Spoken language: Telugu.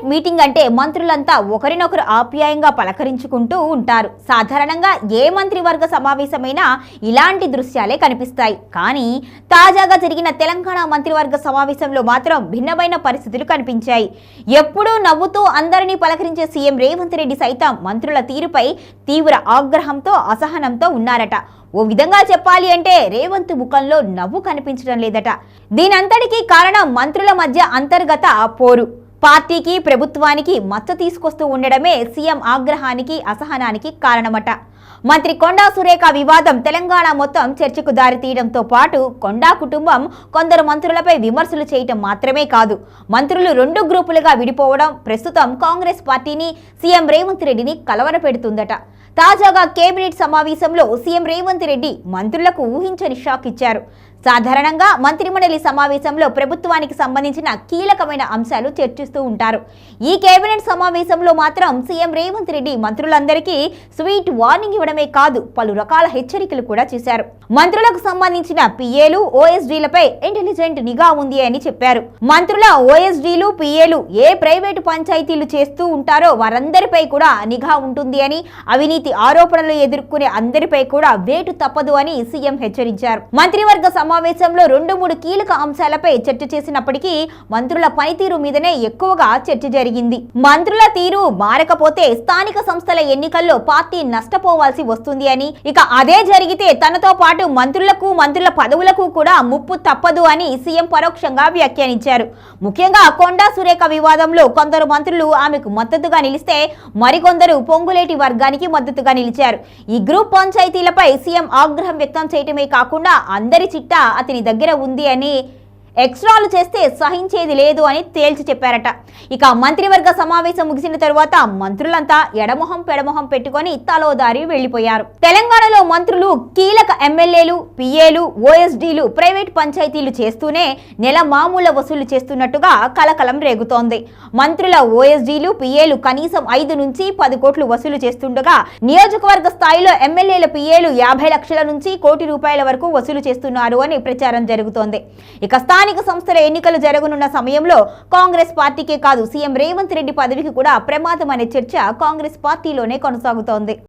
కేబినెట్ మీటింగ్ అంటే మంత్రులంతా ఒకరినొకరు ఆప్యాయంగా పలకరించుకుంటూ ఉంటారు. సాధారణంగా ఏ మంత్రివర్గ సమావేశమైనా ఇలాంటి దృశ్యాలే కనిపిస్తాయి. కానీ తాజాగా జరిగిన తెలంగాణ మంత్రివర్గ సమావేశంలో మాత్రం భిన్నమైన పరిస్థితులు కనిపించాయి. ఎప్పుడూ నవ్వుతూ అందరినీ పలకరించే సీఎం రేవంత్ రెడ్డి సైతం మంత్రుల తీరుపై తీవ్ర ఆగ్రహంతో అసహనంతో ఉన్నారట. ఓ విధంగా చెప్పాలి అంటే రేవంత్ ముఖంలో నవ్వు కనిపించడం లేదట. దీనంతటికీ కారణం మంత్రుల మధ్య అంతర్గత పోరు పార్టీకి ప్రభుత్వానికి మచ్చ తీసుకొస్తూ ఉండడమే సీఎం ఆగ్రహానికి అసహనానికి కారణమట. మంత్రి కొండా సురేఖ వివాదం తెలంగాణ మొత్తం చర్చకు దారితీయడంతో పాటు కొండా కుటుంబం కొందరు మంత్రులపై విమర్శలు చేయటం మాత్రమే కాదు. మంత్రులు రెండు గ్రూపులుగా విడిపోవడం ప్రస్తుతం కాంగ్రెస్ పార్టీని సీఎం రేవంత్ రెడ్డిని కలవరపెడుతుందట తాజాగా కేబినెట్ సమావేశంలో సీఎం రేవంత్ రెడ్డి మంత్రులకు ఊహించని షాక్ ఇచ్చారు. సాధారణంగా మంత్రిమండలి సమావేశంలో ప్రభుత్వానికి సంబంధించిన కీలకమైన అంశాలు చర్చిస్తూ ఉంటారు. ఈ కేబినెట్ సమావేశంలో మాత్రం సీఎం రేవంత్ రెడ్డి మంత్రులందరికీ స్వీట్ వార్నింగ్ ఇవ్వడమే కాదు పలు రకాల హెచ్చరికలు కూడా చేశారు. మంత్రులకు సంబంధించిన పిఏలు ఓఎస్డీలపై ఇంటెలిజెంట్ నిఘా ఉంది అని చెప్పారు. మంత్రుల ఓఎస్డీలు పిఏలు ఏ ప్రైవేటు పంచాయతీలు చేస్తూ ఉంటారో వారందరిపై కూడా నిఘా ఉంటుంది అని అవినీతి ఆరోపణలు ఎదుర్కొనే అందరిపై కూడా వేటు తప్పదు అని సీఎం హెచ్చరించారు. మంత్రివర్గ సమావేశంలో రెండు మూడు కీలక అంశాలపై చర్చ చేసినప్పటికీ మంత్రుల పనితీరు మీదనే ఎక్కువగా చర్చ జరిగింది. మంత్రుల తీరు మారకపోతే స్థానిక సంస్థల ఎన్నికల్లో పార్టీ నష్టపోవాల్సి వస్తుంది అని. ఇక అదే జరిగితే తనతో పాటు మంత్రులకు మంత్రుల పదవులకు కూడా ముప్పు తప్పదు అని సీఎం పరోక్షంగా వ్యాఖ్యానించారు. ముఖ్యంగా కొండా సురేఖ వివాదంలో కొందరు మంత్రులు ఆమెకు మద్దతుగా నిలిస్తే మరికొందరు పొంగులేటి వర్గానికి మద్దతుగా నిలిచారు. ఈ గ్రూప్ పంచాయతీలపై సీఎం ఆగ్రహం వ్యక్తం చేయటమే కాకుండా అందరి చిట్టా అతని దగ్గర ఉంది అని ఎక్స్ట్రాలు చేస్తే సహించేది లేదు అని తేల్చి చెప్పారట. ఇక మంత్రివర్గ సమావేశం ముగిసిన తరువాత మంత్రులంతా ఎడమొహం పెడమొహం పెట్టుకొని తలోదారి వెళ్ళిపోయారు తెలంగాణలో మంత్రులు కీలక ఎమ్మెల్యేలు పిఏలు ఓఎస్డీలు ప్రైవేట్ పంచాయతీలు చేస్తూనే నెల మామూల వసూలు చేస్తున్నట్టుగా కలకలం రేగుతోంది. మంత్రుల ఓఎస్డీలు పిఏలు కనీసం ఐదు నుంచి పది కోట్లు వసూలు చేస్తుండగా నియోజకవర్గ స్థాయిలో ఎమ్మెల్యేల పిఏలు యాభై లక్షల నుంచి కోటి రూపాయల వరకు వసూలు చేస్తున్నారు అని ప్రచారం జరుగుతోంది. ఇక స్థానిక స్థానిక సంస్థల ఎన్నికలు జరగనున్న సమయంలో కాంగ్రెస్ పార్టీకే కాదు సీఎం రేవంత్ రెడ్డి పదవికి కూడా ప్రమాదం అనే చర్చ కాంగ్రెస్ పార్టీలోనే కొనసాగుతోంది.